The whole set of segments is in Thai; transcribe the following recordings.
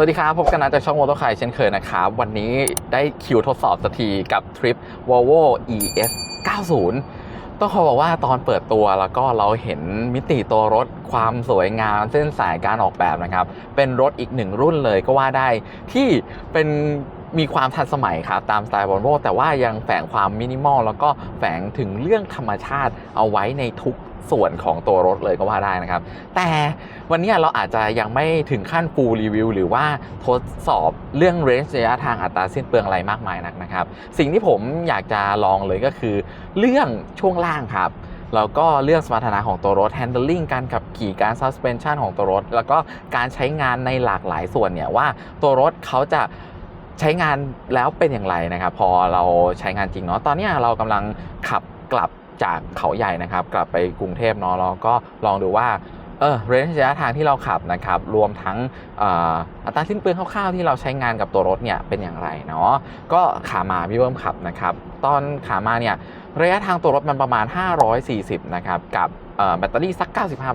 สวัสดีครับ พบกันนะจากช่อง Motor ไ y เช่นเคยนะครับ วันนี้ได้คิวทดสอบสักทีกับทริป Volvo ES 90 ต้องขอบอกว่าตอนเปิดตัวแล้วก็เราเห็นมิติตัวรถความสวยงามเส้นสายการออกแบบนะครับ เป็นรถอีกหนึ่งรุ่นเลยก็ว่าได้ที่เป็นมีความทันสมัยครับตามสไตล์ Volvo แต่ว่ายังแฝงความมินิมอลแล้วก็แฝงถึงเรื่องธรรมชาติเอาไว้ในทุก ส่วนของตัวรถเลยก็ว่าได้นะครับ แต่วันนี้เราอาจจะยังไม่ถึงขั้น full review หรือว่าทดสอบเรื่อง range ระยะทางอัตราสิ้นเปลืองอะไรมากมายนักนะครับ สิ่งที่ผมอยากจะลองเลยก็คือ เรื่องช่วงล่างครับแล้วก็เรื่องสมรรถนะของตัวรถ handling การขับขี่การ suspension ของตัวรถ แล้วก็การใช้งานในหลากหลายส่วนเนี่ยว่าตัวรถเขาจะใช้งานแล้วเป็นอย่างไรนะครับ พอเราใช้งานจริงเนาะตอนนี้เรากำลังขับกลับ จากเขาใหญ่นะครับ กลับไปกรุงเทพเนาะแล้วก็ลองดูว่าเออเรนจ์ระยะทางที่เราขับนะครับ รวมทั้งอ,อัตราสิ้นเปลืองคร่าวๆ ที่เราใช้งานกับตัวรถเนี่ยเป็นอย่างไรเนาะก็ขามาพี่เบิ้มขับนะครับ ตอนขามาเนี่ยระยะทางตัวรถมันประมาณ 540 นะครับกับแบตเตอรี่สัก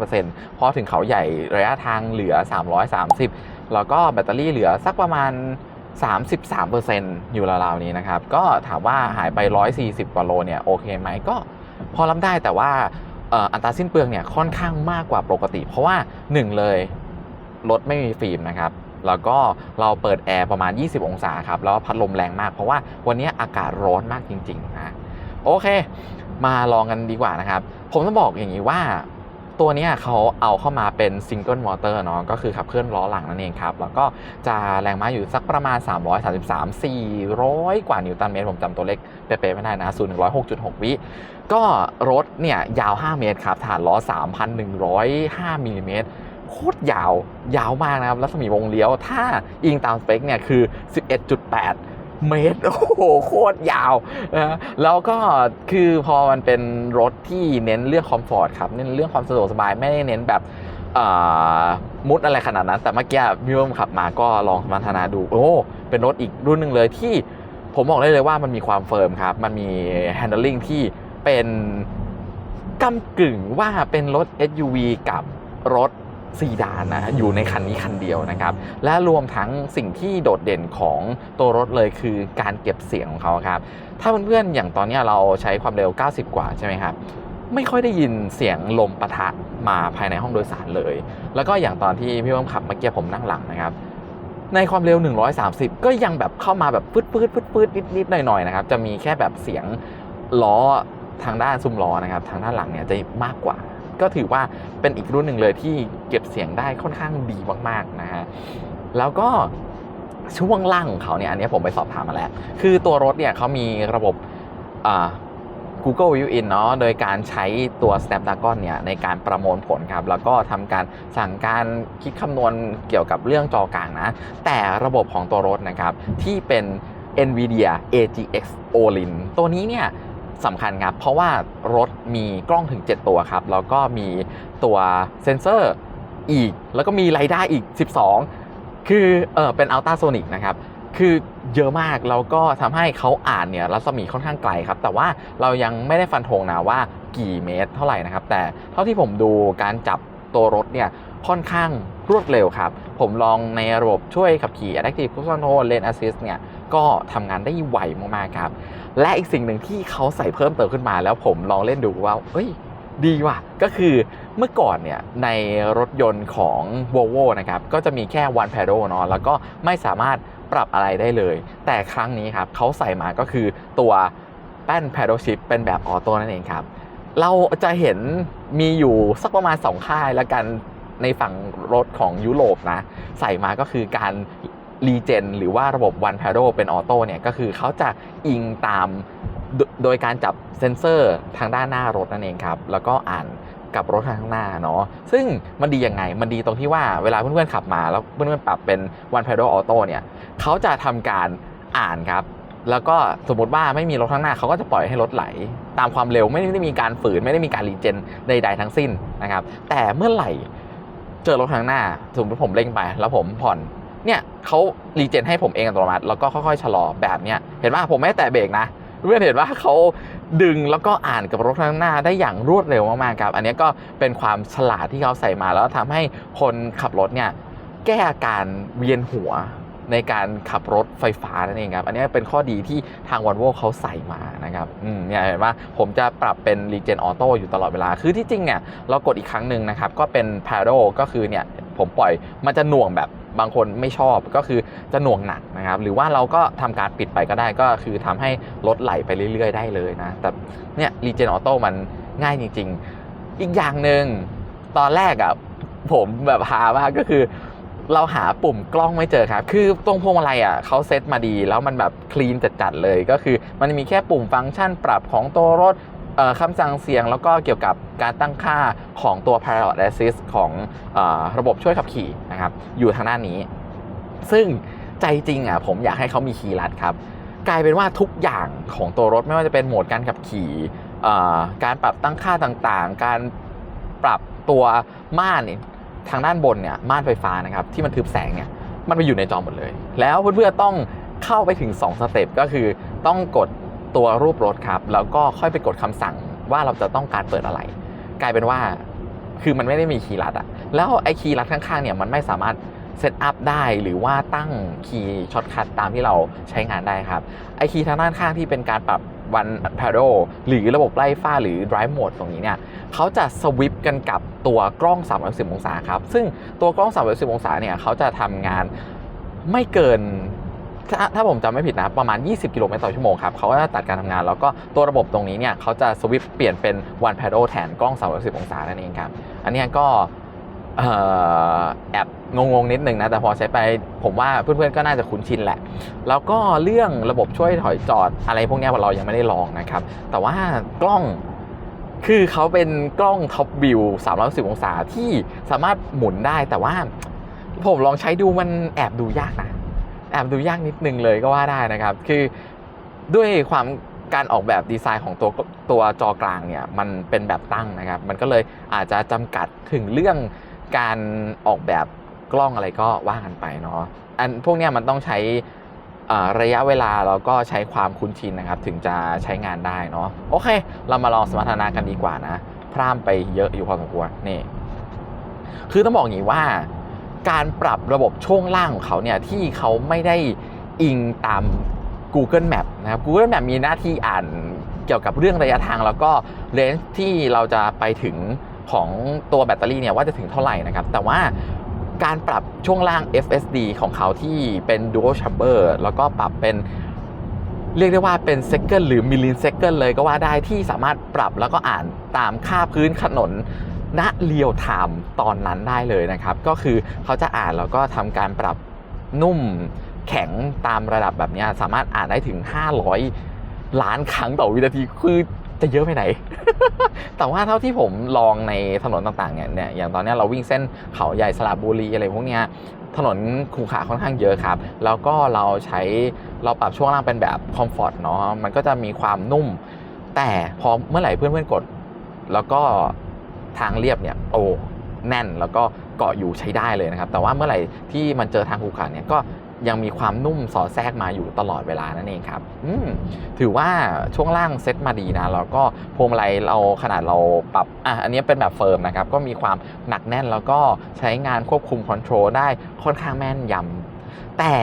95%พอถึงเขาใหญ่ระยะทางเหลือ 330 แล้วก็แบตเตอรี่เหลือสักประมาณ 33%อยู่ราวๆนี้นะครับ ก็ถามว่าหายไป 140 กว่าโลเนี่ยโอเคไหมก็ พอรับได้แต่ว่าอ่ออัตราสิ้นเปลืองเนี่ยค่อนข้างมากกว่าปกติ เพราะว่า 1 เลยรถไม่มีฟิล์มนะครับแล้วก็เราเปิดแอร์ประมาณ 20 องศาครับ แล้วพัดลมแรงมาก เพราะว่าวันนี้อากาศร้อนมากจริงๆนะ โอเค มาลองกันดีกว่านะครับ ผมต้องบอกอย่างนี้ว่า ตัวนี้เขาเอาเข้ามาเป็นซิงเกิลมอเตอร์เนาะก็คือขับเคลื่อนล้อหลังนั่นเองครับ แล้วก็จะแรงม้าอยู่สักประมาณ 333 400 กว่านิวตันเมตร ผมจำตัวเลขเป๊ะๆไม่ได้นะ0 106.6 วิ ก็รถเนี่ยยาว 5 เมตรครับ ฐานล้อ 3,105มิลลิเมตรโคตรยาวยาวมากนะครับรัศมีวงเลี้ยว ถ้าอิงตามสเปคเนี่ยคือ 11.8 เมตร โอ้โห โคตรยาวนะแล้วก็คือพอมันเป็นรถที่เน้นเรื่องคอมฟอร์ตครับ เน้นเรื่องความสะดวกสบาย ไม่ได้เน้นแบบมุดอะไรขนาดนั้น แต่เมื่อกี้มิวมขับมาก็ลองสมรรถนะดู โอ้ เป็นรถอีกรุ่นหนึ่งเลยที่ผมบอกได้เลยว่ามันมีความเฟิร์มครับ มันมี handling ที่เป็นกำกึ่งว่าเป็นรถ SUV กับรถ ซีดานนะอยู่ในคันนี้คันเดียวนะครับ และรวมทั้งสิ่งที่โดดเด่นของตัวรถเลยคือการเก็บเสียงของเขาครับ ถ้าเพื่อนๆอย่างตอนนี้เราใช้ความเร็ว 90 กว่าใช่ไหมครับไม่ค่อยได้ยินเสียงลมปะทะมาภายในห้องโดยสารเลย แล้วก็อย่างตอนที่พี่เบิ้มขับเมื่อกี้ผมนั่งหลังนะครับ ในความเร็ว 130 ก็ยังแบบเข้ามาแบบปืดปืดปืดปืดนิดนิดหน่อยๆนะครับ จะมีแค่แบบเสียงล้อทางด้านซุ้มล้อนะครับ ทางด้านหลังเนี่ยจะมากกว่า ก็ถือว่าเป็นอีกรุ่นหนึ่งเลยที่เก็บเสียงได้ค่อนข้างดีมากๆนะฮะแล้วก็ช่วงล่างของเขาเนี่ยอันนี้ผมไปสอบถามมาแล้ว คือตัวรถเนี่ยเขามีระบบอ่า Google View In เนาะโดยการใช้ตัว Snapdragon เนี่ยในการประมวลผลครับ แล้วก็ทำการสั่งการคิดคำนวณเกี่ยวกับเรื่องจอกลางนะ แต่ระบบของตัวรถนะครับ ที่เป็น NVIDIA AGX Orin ตัวนี้เนี่ย สำคัญครับ เพราะว่ารถมีกล้องถึง 7 ตัวครับ แล้วก็มีตัวเซนเซอร์อีก แล้วก็มีไรด้าอีก 12 คือเออเป็นอัลตราโซนิกนะครับ คือเยอะมาก แล้วก็ทำให้เขาอ่านเนี่ยรัศมีค่อนข้างไกลครับ แต่ว่าเรายังไม่ได้ฟันธงนะว่ากี่เมตรเท่าไหร่นะครับ แต่เท่าที่ผมดูการจับตัวรถเนี่ยค่อนข้างรวดเร็วครับ ผมลองในระบบช่วยขับขี่ Adaptive Cruise Control Lane Assist เนี่ย ก็ทำงานได้ไวมากๆครับ และอีกสิ่งหนึ่งที่เขาใส่เพิ่มเติมขึ้นมาแล้วผมลองเล่นดูว่าเอ้ยดีว่ะ ก็คือเมื่อก่อนเนี่ยในรถยนต์ของ Volvo นะครับก็จะมีแค่ one pedal เนาะแล้วก็ไม่สามารถปรับอะไรได้เลย แต่ครั้งนี้ครับเขาใส่มาก็คือตัวแป้น pedal shift เป็นแบบออโต้นั่นเองครับ เราจะเห็นมีอยู่สักประมาณ 2 ค่ายแล้วกันในฝั่งรถของยุโรปนะ ใส่มาก็คือการ รีเจนหรือว่าระบบ one pedal เป็นออโต้เนี่ยก็คือเขาจะอิงตามโดยการจับเซนเซอร์ทางด้านหน้ารถนั่นเองครับ แล้วก็อ่านกับรถข้างหน้าเนาะซึ่งมันดียังไง มันดีตรงที่ว่าเวลาเพื่อนๆขับมาแล้วเพื่อนๆปรับเป็น one pedal auto เนี่ยเขาจะทำการอ่านครับ แล้วก็สมมติว่าไม่มีรถข้างหน้าเขาก็จะปล่อยให้รถไหล ตามความเร็วไม่ได้มีการฝืนไม่ได้มีการรีเจนใดๆทั้งสิ้นนะครับ แต่เมื่อไหร่เจอรถข้างหน้า สมมติผมเร่งไป แล้วผมผ่อน เนี่ยเขารีเจนให้ผมเองอัตโนมัติแล้วก็ค่อยๆชะลอแบบเนี้ยเห็นว่าผมไม่แตะเบรกนะเพื่อนเห็นว่าเขาดึงแล้วก็อ่านกับรถข้างหน้าได้อย่างรวดเร็วมากๆครับ อันนี้ก็เป็นความฉลาดที่เขาใส่มาแล้วทำให้คนขับรถเนี่ยแก้อาการเวียนหัวในการขับรถไฟฟ้านั่นเองครับ อันนี้เป็นข้อดีที่ทาง Volvo เขาใส่มานะครับอืมเนี่ยเห็นว่าผมจะปรับเป็น Regen Auto อยู่ตลอดเวลา คือที่จริงเนี่ยเรากดอีกครั้งหนึ่งนะครับ ก็เป็น Paddle ก็คือเนี่ยผมปล่อยมันจะหน่วงแบบ บางคนไม่ชอบก็คือจะหน่วงหนักนะครับ หรือว่าเราก็ทำการปิดไปก็ได้ก็คือทำให้รถไหลไปเรื่อย ๆ ได้เลยนะ แต่เนี่ย Regen Auto มันง่ายจริง ๆ อีกอย่างหนึ่งตอนแรกอะ่ะผมแบบหามากก็คือเราหาปุ่มกล้องไม่เจอครับ คือตรงพวงมาลัยอะเขาเซตมาดี แล้วมันแบบคลีนจัดๆเลย ก็คือมันมีแค่ปุ่มฟังก์ชันปรับของตัวรถ คำสั่งเสียงแล้วก็เกี่ยวกับการตั้งค่าของตัว Pilot Assist ของอระบบช่วยขับขี่นะครับอยู่ทางด้านนี้ ซึ่งใจจริงอะผมอยากให้เขามีคีย์ลัดครับกลายเป็นว่าทุกอย่างของตัวรถไม่ว่าจะเป็นโหมดการขับขี่การปรับตั้งค่าต่างๆ การปรับตัวม่านทางด้านบนเนี่ยม่านไฟฟ้านะครับที่มันทึบแสงเนี่ยมันไปอยู่ในจอหมดเลย แล้วเพื่อนๆต้องเข้าไปถึง 2 สเต็ปก็คือต้องกด ตัวรูปรถครับ แล้วก็ค่อยไปกดคำสั่งว่าเราจะต้องการเปิดอะไร กลายเป็นว่าคือมันไม่ได้มีคีย์ลัดอะแล้วไอ้คีย์ลัดข้างๆเนี่ยมันไม่สามารถเซตอัพได้หรือว่าตั้งคีย์ช็อตคัทตามที่เราใช้งานได้ครับไอคีย์ทางด้านข้างที่เป็นการปรับวันพา d ดหรือระบบไล่ฟ้าหรือ drive mode ตรงนี้เนี่ยเขาจะสวิปกันกับตัวกล้อง 360 องศาครับ ซึ่งตัวกล้อง 360 องศาเนี่ยเขาจะทำงานไม่เกิน ถ้าถ้าผมจำไม่ผิดนะประมาณ 20 กิโลเมตรต่อชั่วโมงครับเขาก็จะตัดการทำงาน แล้วก็ตัวระบบตรงนี้เนี่ยเขาจะสวิปเปลี่ยนเป็น one paddle แทนกล้อง 360 องศานั่นเองครับ อันนี้ก็แอบงงๆนิดนึงนะ แต่พอใช้ไปผมว่าเพื่อนๆก็น่าจะคุ้นชินแหละ แล้วก็เรื่องระบบช่วยถอยจอดอะไรพวกนี้เรายังไม่ได้ลองนะครับ แต่ว่ากล้องคือเขาเป็นกล้องท็อปวิว360 องศาที่สามารถหมุนได้แต่ว่าผมลองใช้ดูมันแอบดูยากนะ แอบดูยากนิดนึงเลยก็ว่าได้นะครับ คือด้วยความการออกแบบดีไซน์ของตัวตัวจอกลางเนี่ยมันเป็นแบบตั้งนะครับ มันก็เลยอาจจะจำกัดถึงเรื่องการออกแบบกล้องอะไรก็ว่ากันไปเนาะอันพวกเนี้ยมันต้องใช้ระยะเวลาแล้วก็ใช้ความคุ้นชินนะครับ ถึงจะใช้งานได้เนาะโอเค เรามาลองสมรรถนะกันดีกว่านะ พร่ำไปเยอะอยู่พอสมควรนี่ คือต้องบอกอย่างนี้ว่า การปรับระบบช่วงล่างของเขาเนี่ยที่เขาไม่ได้อิงตาม Google Map นะครับ Google Map มีหน้าที่อ่านเกี่ยวกับเรื่องระยะทางแล้วก็เลนส์ที่เราจะไปถึงของตัวแบตเตอรี่เนี่ยว่าจะถึงเท่าไหร่นะครับ แต่ว่าการปรับช่วงล่าง FSD ของเขาที่เป็น Dual Chamber แล้วก็ปรับเป็นเรียกได้ว่าเป็น second หรือ millisecond เลยก็ว่าได้ที่สามารถปรับแล้วก็อ่านตามค่าพื้นถนน ณเรียลไทม์ตอนนั้นได้เลยนะครับ ก็คือเขาจะอ่านแล้วก็ทำการปรับนุ่มแข็งตามระดับแบบนี้สามารถอ่านได้ถึง 500 ล้านครั้งต่อวินาทีคือจะเยอะไปไหน แต่ว่าเท่าที่ผมลองในถนนต่างๆเนี่ยเนี่ยอย่างตอนนี้เราวิ่งเส้นเขาใหญ่สระบุรีอะไรพวกเนี้ยถนนขรุขระค่อนข้างเยอะครับ แล้วก็เราใช้เราปรับช่วงล่างเป็นแบบคอมฟอร์ตเนาะมันก็จะมีความนุ่ม แต่พอเมื่อไหร่เพื่อนๆกด แล้วก็ ทางเรียบเนี่ยโอ้แน่นแล้วก็เกาะอยู่ใช้ได้เลยนะครับ แต่ว่าเมื่อไหร่ที่มันเจอทางขรุขระเนี่ยก็ยังมีความนุ่มสอดแทรกมาอยู่ตลอดเวลานั่นเองครับอืมถือว่าช่วงล่างเซ็ตมาดีนะแล้วก็พวงมาลัยเราขนาดเราปรับอะอันนี้เป็นแบบเฟิร์มนะครับ ก็มีความหนักแน่นแล้วก็ใช้งานควบคุมคอนโทรลได้ค่อนข้างแม่นยำแต่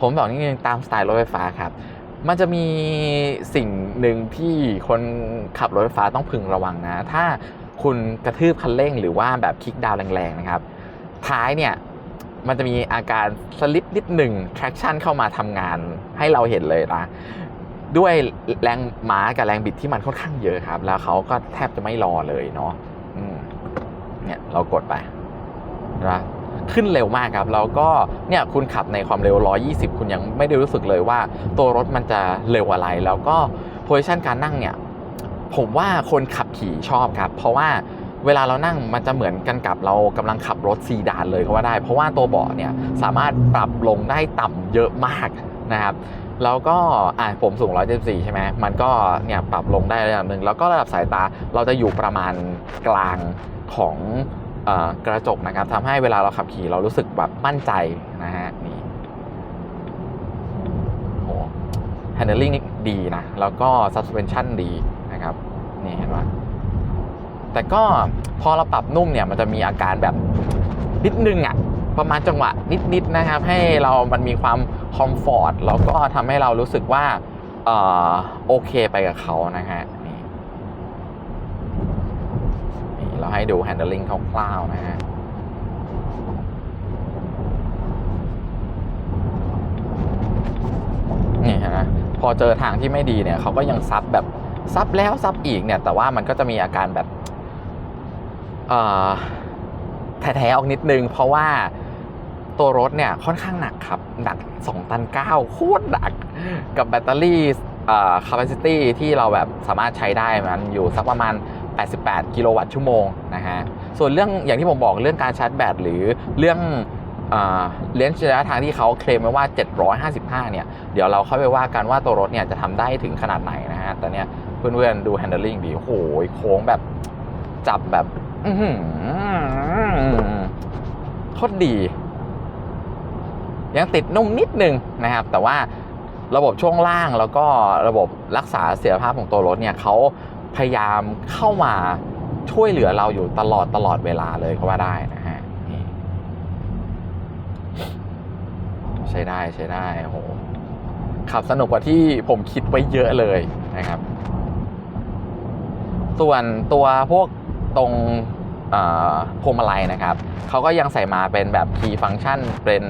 ผมบอกนิดนึงตามสไตล์รถไฟฟ้าครับ มันจะมีสิ่งหนึ่งที่คนขับรถไฟฟ้าต้องพึงระวังนะ ถ้า คุณกระทืบคันเร่งหรือว่าแบบคลิกดาวแรงๆนะครับ ท้ายเนี่ยมันจะมีอาการสลิปนิดหนึ่ง traction เข้ามาทำงานให้เราเห็นเลยนะ ด้วยแรงม้ากับแรงบิดที่มันค่อนข้างเยอะครับ แล้วเขาก็แทบจะไม่รอเลยเนาะเนี่ยเรากดไปนะขึ้นเร็วมากครับแล้วก็เนี่ยคุณขับในความเร็ว 120 คุณยังไม่ได้รู้สึกเลยว่า ตัวรถมันจะเร็วอะไร แล้วก็โพ i ชันการนั่งเนี่ย ผมว่าคนขับขี่ชอบครับ เพราะว่าเวลาเรานั่งมันจะเหมือนกันกับเรากำลังขับรถซีดานเลยก็ว่าได้ เพราะว่าตัวเบาะเนี่ยสามารถปรับลงได้ต่ำเยอะมากนะครับแล้วก็อ่าผมสูง 174 ใช่ไหมมันก็เนี่ยปรับลงได้ระดับหนึ่งแล้วก็ระดับสายตาเราจะอยู่ประมาณกลางของอกระจกนะครับทำให้เวลาเราขับขี่เรารู้สึกแบบมั่นใจนะฮะนี่โห handling นี่ดีนะ แล้วก็ suspension ดี นะครับนี่เห็นไหมแต่ก็พอเราปรับนุ่มเนี่ยมันจะมีอาการแบบนิดนึงอะประมาณจังหวะนิดๆนะครับ ให้เรามันมีความคอมฟอร์ตแล้วก็ทำให้เรารู้สึกว่าเออโอเคไปกับเขานะฮะนี่นี่เราให้ดู handling คร่าวๆนะฮะนี่ฮะพอเจอทางที่ไม่ดีเนี่ยเขาก็ยังซับแบบ ซับแล้วซับอีกเนี่ยแต่ว่ามันก็จะมีอาการแบบแท้ๆออกนิดนึง เพราะว่าตัวรถเนี่ยค่อนข้างหนักครับ หนัก 2 ตัน9โคตรหนักกับแบตเตอรี่เอ่อ capacity ที่เราแบบสามารถใช้ได้มันอยู่สักประมาณ 88 กิโลวัตต์ชั่วโมงนะฮะส่วนเรื่องอย่างที่ผมบอกเรื่องการชาร์จแบตหรือเรื่องเลนส์ระยะทางที่เขาเคลมไว้ว่า 755 เนี่ย เดี๋ยวเราเข้าไปว่ากันว่าตัวรถเนี่ยจะทำได้ถึงขนาดไหนนะฮะ แต่เนี่ย เพื่อนๆดู handling ดีโอ้โหโค้งแบบจับแบบโคตรดี ยังติดนุ่มนิดนึงนะครับ แต่ว่าระบบช่วงล่างแล้วก็ระบบรักษาเสถียรภาพของตัวรถเนี่ยเขาพยายามเข้ามาช่วยเหลือเราอยู่ตลอดตลอดเวลาเลยก็ว่าได้นะฮะใช้ได้ใช้ได้โอ้โหขับสนุกกว่าที่ผมคิดไว้เยอะเลยนะครับ ส่วนตัวพวกตรงพวงมาลัยนะครับเขาก็ยังใส่มาเป็นแบบ key function เป็น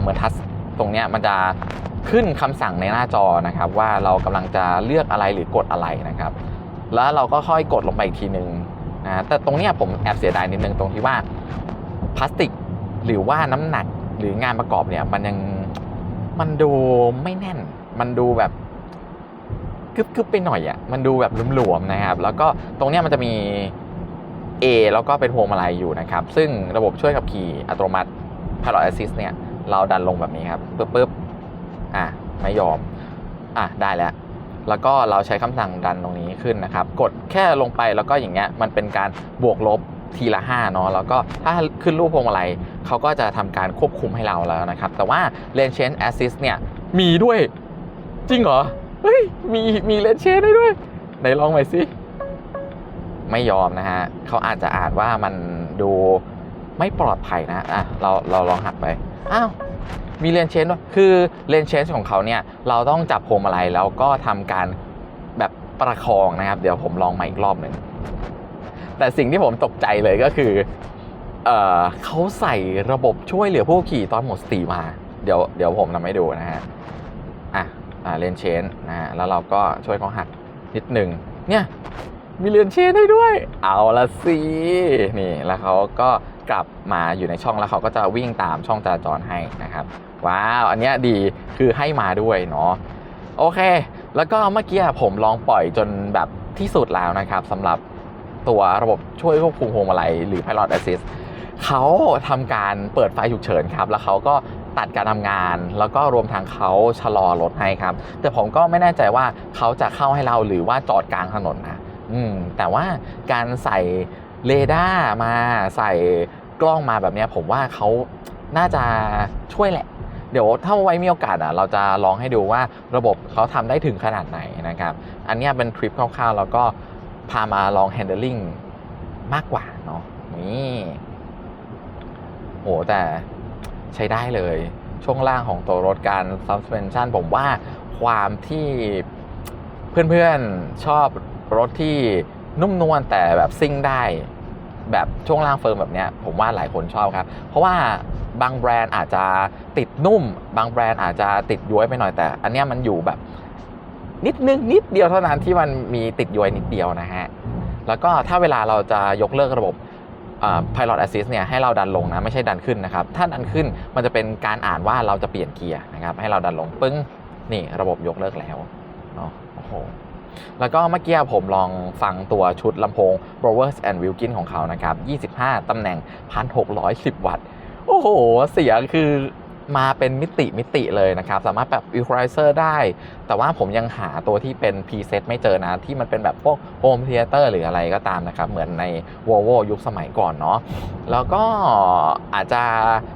เหมือนทัชตรงเนี้ยมันจะขึ้นคำสั่งในหน้าจอนะครับ ว่าเรากำลังจะเลือกอะไรหรือกดอะไรนะครับ แล้วเราก็ค่อยกดลงไปอีกทีหนึ่งนะแต่ตรงเนี้ยผมแอบเสียดายนิดนึงตรงที่ว่าพลาสติกหรือว่าน้ำหนักหรืองานประกอบเนี่ยมันยังมันดูไม่แน่น มันดูแบบ กึบๆไปหน่อยอะ่ะมันดูแบบหลวมๆนะครับ แล้วก็ตรงเนี้ยมันจะมี A แล้วก็เป็นพวงมาลัยอยู่นะครับ ซึ่งระบบช่วยขับขี่อัตโนมัติ Pilot Assist เนี่ย เราดันลงแบบนี้ครับปึ๊บปึ๊บอะ ไม่ยอม อะ ได้แล้ว แล้วก็เราใช้คำสั่งดันตรงนี้ขึ้นนะครับ กดแค่ลงไปแล้วก็อย่างเงี้ยมันเป็นการบวกลบทีละ5เนาะแล้วก็ถ้าขึ้นรูปพวงมาลัยเขาก็จะทำการควบคุมให้เราแล้วนะครับ แต่ว่า Lane Change Assist เนี่ยมีด้วยจริงเหรอ เฮ้ยมีมี Lane Change ได้ด้วยไหนลองใหม่สิ ไม่ยอมนะฮะเขาอาจจะอ่านว่ามันดูไม่ปลอดภัยนะอะเราเราลองหักไป อ้าวมีเลนเชนด้วยคือเลนเชนของเขาเนี่ยเราต้องจับพวงมาลัยแล้วก็ทำการแบบประคองนะครับ เดี๋ยวผมลองใหม่อีกรอบหนึ่งแต่สิ่งที่ผมตกใจเลยก็คือเออเขาใส่ระบบช่วยเหลือผู้ขี่ตอนหมดสติมา เดี๋ยวเดี๋ยวผมทำให้ดูนะฮะอะ เลนเชนนะฮะแล้วเราก็ช่วยเขาหักนิดหนึ่งเนี่ยมีเรือนเชนให้ด้วย เอาละสินี่แล้วเขาก็กลับมาอยู่ในช่องแล้วเขาก็จะวิ่งตามช่องจราจรให้นะครับว้าวอันเนี้ยดีคือให้มาด้วยเนาะโอเค แล้วก็เมื่อกี้ผมลองปล่อยจนแบบที่สุดแล้วนะครับสำหรับตัวระบบช่วยควบคุมพวงมาลัยหรือ Pilot Assist เขาทำการเปิดไฟฉุกเฉินครับ แล้วเขาก็ ตัดการทำงาน แล้วก็รวมทางเขาชะลอรถให้ครับ แต่ผมก็ไม่แน่ใจว่าเขาจะเข้าให้เราหรือว่าจอดกลางถนนนะอืมแต่ว่าการใส่เรดาร์มาใส่กล้องมาแบบเนี้ยผมว่าเขาน่าจะช่วยแหละ เดี๋ยวถ้าไว้มีโอกาสอะเราจะลองให้ดูว่าระบบเขาทำได้ถึงขนาดไหนนะครับ อันเนี้ยเป็นทริปคร่าวๆ แล้วก็พามาลอง handling มากกว่าเนาะนี่โหแต่ ใช้ได้เลย ช่วงล่างของตัวรถการ suspension ผมว่าความที่เพื่อนๆชอบรถที่นุ่มนวลแต่แบบซิ่งได้แบบช่วงล่างเฟิร์มแบบเนี้ยผมว่าหลายคนชอบครับ เพราะว่าบางแบรนด์อาจจะติดนุ่ม บางแบรนด์อาจจะติดย้วยไปหน่อยแต่ อันเนี้ยมันอยู่แบบ นิดนึงนิดเดียวเท่านั้นที่มันมีติดย้วยนิดเดียวนะฮะแล้วก็ถ้าเวลาเราจะยกเลิกระบบ Pilot Assist เนี่ยให้เราดันลงนะไม่ใช่ดันขึ้นนะครับ ถ้าดันขึ้นมันจะเป็นการอ่านว่าเราจะเปลี่ยนเกียร์นะครับให้เราดันลงปึ้งนี่ระบบยกเลิกแล้วเนาะโอ้โหแล้วก็เมื่อกี้ผมลองฟังตัวชุดลำโพง Bowers and Wilkin ของเขานะครับ 25 ตำแหน่ง 1,610 วัตต์ โอ้โห เสียงคือ มาเป็นมิติมิติเลยนะครับ สามารถแบบ equalizer ได้ แต่ว่าผมยังหาตัวที่เป็น preset ไม่เจอนะ ที่มันเป็นแบบพวก home theater หรืออะไรก็ตามนะครับ เหมือนใน Volvo ยุคสมัยก่อนเนาะแล้วก็อาจจะ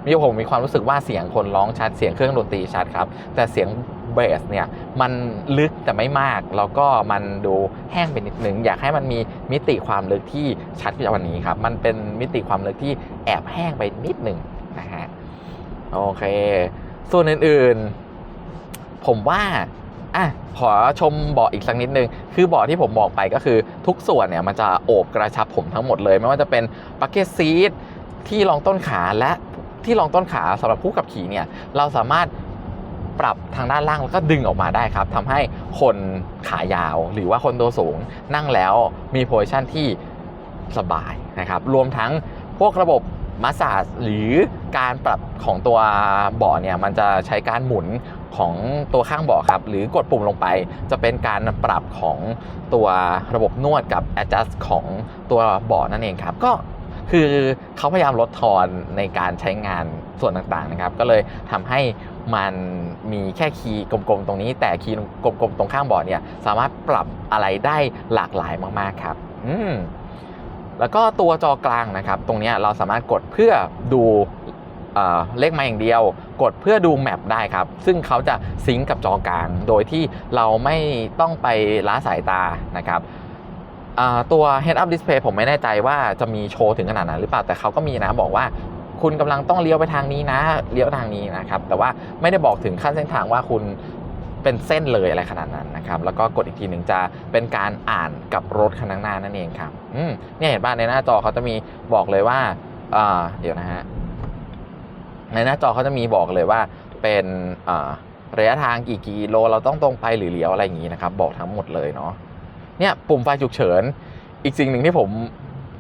มีผมมีความรู้สึกว่าเสียงคนร้องชัดเสียงเครื่องดนตรีชัดครับ แต่เสียงเบสเนี่ยมันลึกแต่ไม่มาก แล้วก็มันดูแห้งไปนิดนึง อยากให้มันมีมิติความลึกที่ชัดกว่านี้ครับ มันเป็นมิติความลึกที่แอบแห้งไปนิดนึงนะฮะ โอเค ส่วนอื่นๆ ผมว่าอะขอชมเบาะอีกสักนิดนึง คือเบาะที่ผมบอกไปก็คือทุกส่วนเนี่ยมันจะโอบกระชับผมทั้งหมดเลย ไม่ว่าจะเป็นบักเก็ตซีทที่รองต้นขาและที่รองต้นขาสำหรับผู้ขับขี่เนี่ย เราสามารถปรับทางด้านล่างแล้วก็ดึงออกมาได้ครับทำให้คนขายาวหรือว่าคนตัวสูงนั่งแล้วมีโพซิชันที่สบายนะครับ รวมทั้งพวกระบบ มาสซาจหรือการปรับของตัวเบาะเนี่ยมันจะใช้การหมุนของตัวข้างเบาะครับ หรือกดปุ่มลงไป จะเป็นการปรับของตัวระบบนวดกับ adjust ของตัวเบาะนั่นเองครับ ก็คือเขาพยายามลดทอนในการใช้งานส่วนต่างๆนะครับ ก็เลยทำให้มันมีแค่คีย์กลมๆ ตรงนี้ แต่คีย์กลมๆ ตรงข้างเบาะเนี่ย สามารถปรับอะไรได้หลากหลายมากๆครับ อืม แล้วก็ตัวจอกลางนะครับ ตรงนี้เราสามารถกดเพื่อดูเลขมาอย่างเดียว กดเพื่อดูแมปได้ครับ ซึ่งเขาจะซิงกับจอกลาง โดยที่เราไม่ต้องไปล้าสายตานะครับตัว head up display ผมไม่แน่ใจว่าจะมีโชว์ถึงขนาดนั้นหรือเปล่า แต่เขาก็มีนะบอกว่าคุณกำลังต้องเลี้ยวไปทางนี้นะ เลี้ยวทางนี้นะครับ แต่ว่าไม่ได้บอกถึงขั้นเส้นทางว่าคุณ เป็นเส้นเลยอะไรขนาดนั้นนะครับแล้วก็กดอีกทีหนึ่งจะเป็นการอ่านกับรถคันข้างหน้านั่นเองครับอืมเนี่ยเห็นป่ะในหน้าจอเขาจะมีบอกเลยว่าอ่าเดี๋ยวนะฮะในหน้าจอเขาจะมีบอกเลยว่าเป็นอ่าระยะทางกี่กิโลเราต้องตรงไปหรือเลี้ยวอะไรอย่างนี้นะครับ บอกทั้งหมดเลยเนาะเนี่ยปุ่มไฟฉุกเฉิน อีกสิ่งหนึ่งที่ผม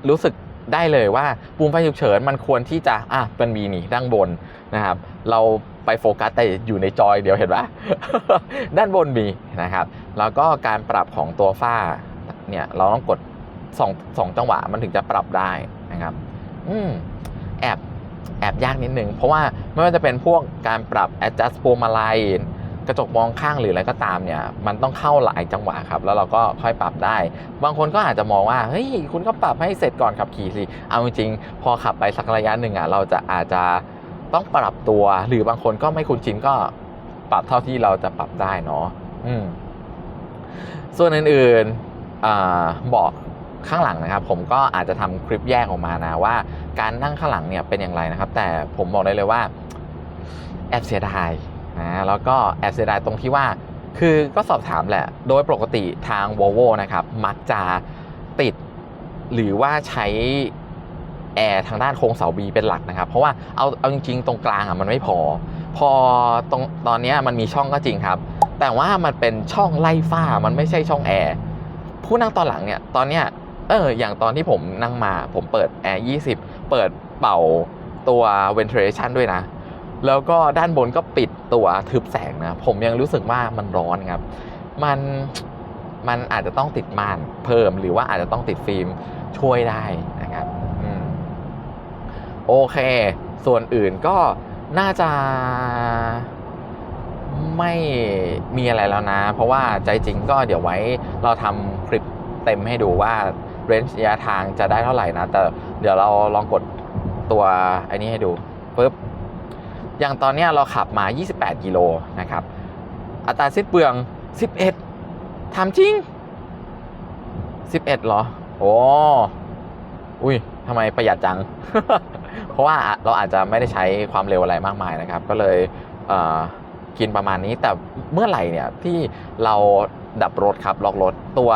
รู้สึกได้เลยว่าปุ่มไฟฉุกเฉินมันควรที่จะอะเป็นมีนี่ด้านบนนะครับ เรา ไปโฟกัสแต่อยู่ในจอยเดียวเห็นปะด้านบนมีนะครับ แล้วก็การปรับของตัวฝ้าเนี่ยเราต้องกดสองสองจังหวะมันถึงจะปรับได้นะครับ อืมแอบแอบยากนิดนึง เพราะว่าไม่ว่าจะเป็นพวกการปรับ adjust พวงมาลัยกระจกมองข้างหรืออะไรก็ตามเนี่ยมันต้องเข้าหลายจังหวะครับ แล้วเราก็ค่อยปรับได้ บางคนก็อาจจะมองว่าเฮ้ยคุณก็ปรับให้เสร็จก่อนขับขี่สิเอาจริงๆพอขับไปสักระยะหนึ่งอะเราจะอาจจะ ต้องปรับตัว หรือบางคนก็ไม่คุ้นชินก็ปรับเท่าที่เราจะปรับได้เนาะส่วนอื่นๆอ่าเบาะข้างหลังนะครับ ผมก็อาจจะทำคลิปแยกออกมานะว่า การนั่งข้างหลังเนี่ยเป็นอย่างไรนะครับ แต่ผมบอกได้เลยว่าแอบเสียดายนะแล้วก็แอบเสียดายตรงที่ว่า คือก็สอบถามแหละ โดยปกติทาง Volvo นะครับ มักจะติดหรือว่าใช้ แอร์ทางด้านโค้งเสาบีเป็นหลักนะครับ เพราะว่าเอาเอาจริง ๆ ตรงกลางอะมันไม่พอ พอตรงตอนนี้มันมีช่องก็จริงครับ แต่ว่ามันเป็นช่องไล่ฝ้ามันไม่ใช่ช่องแอร์ผู้นั่งตอนหลังเนี่ยตอนเนี้ยเอออย่างตอนที่ผมนั่งมาผมเปิดแอร์20 เปิดเป่าตัว ventilation ด้วยนะ แล้วก็ด้านบนก็ปิดตัวทึบแสงนะ ผมยังรู้สึกว่ามันร้อนครับ มันมันอาจจะต้องติดม่านเพิ่มหรือว่าอาจจะต้องติดฟิล์มช่วยได้ โอเค ส่วนอื่นก็น่าจะไม่มีอะไรแล้วนะ เพราะว่าใจจริงก็เดี๋ยวไว้เราทำคลิปเต็มให้ดูว่าเรนจ์ระยะทางจะได้เท่าไหร่นะ แต่เดี๋ยวเราลองกดตัวไอ้นี้ให้ดูปุ๊บอย่างตอนนี้เราขับมา 28 กิโลนะครับ อัตราสิ้นเปลือง 11ทำจริง 11เหรอ โอ้ อุ้ยทำไมประหยัดจัง เพราะว่าเราอาจจะไม่ได้ใช้ความเร็วอะไรมากมายนะครับ ก็เลยเกินประมาณนี้แต่เมื่อไหร่เนี่ยที่เราดับรถครับล็อกรถตัว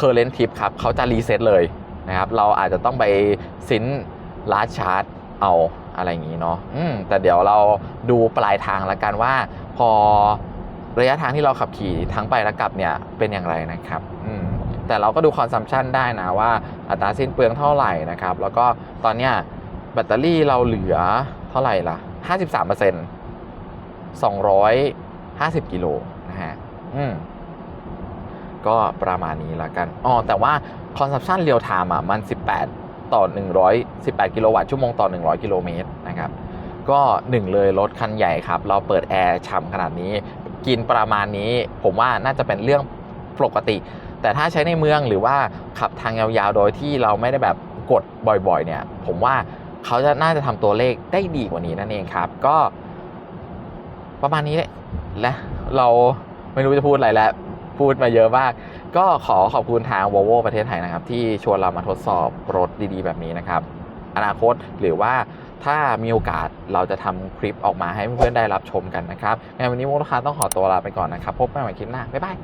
current tip ครับเขาจะรีเซ็ตเลยนะครับ เราอาจจะต้องไปซินลาชาร์จเอาอะไรอย่างนี้เนาะแต่เดี๋ยวเราดูปลายทางล้วกันว่า พอระยะทางที่เราขับขี่ทั้งไปและกลับเนี่ยเป็นอย่างไรนะครับแต่เราก็ดูคอนซัมชันได้นะว่าอัตราสิ้นเปลืองเท่าไหร่นะครับ แล้วก็ตอนเนี้ย แบตเตอรี่เราเหลือเท่าไหร่ล่ะ 53เปอร์เซ็นต์250 กิโลนะฮะ อืม ก็ประมาณนี้ละกัน อ๋อ แต่ว่า consumption real time อะ มัน 18 ต่อ 100 18 กิโลวัตต์ชั่วโมงต่อ 100 กิโลเมตรนะครับ ก็หนึ่งเลยรถคันใหญ่ครับ เราเปิดแอร์ฉ่ำขนาดนี้ กินประมาณนี้ ผมว่าน่าจะเป็นเรื่องปกติ แต่ถ้าใช้ในเมืองหรือว่าขับทางยาวๆ โดยที่เราไม่ได้แบบกดบ่อยๆ เนี่ย ผมว่า เขาจะน่าจะทำตัวเลขได้ดีกว่านี้นั่นเองครับ ก็ประมาณนี้แหละและเราไม่รู้จะพูดอะไรแล้ว พูดมาเยอะมาก ก็ขอขอบคุณทาง Volvo ประเทศไทยนะครับ ที่ชวนเรามาทดสอบรถดีๆ แบบนี้นะครับ อนาคตหรือว่าถ้ามีโอกาสเราจะทำคลิปออกมาให้เพื่อนๆได้รับชมกันนะครับงั้นวันนี้โมลูกค้าต้องขอตัวลาไปก่อนนะครับ พบกันใหม่คลิปหน้า บ๊ายบาย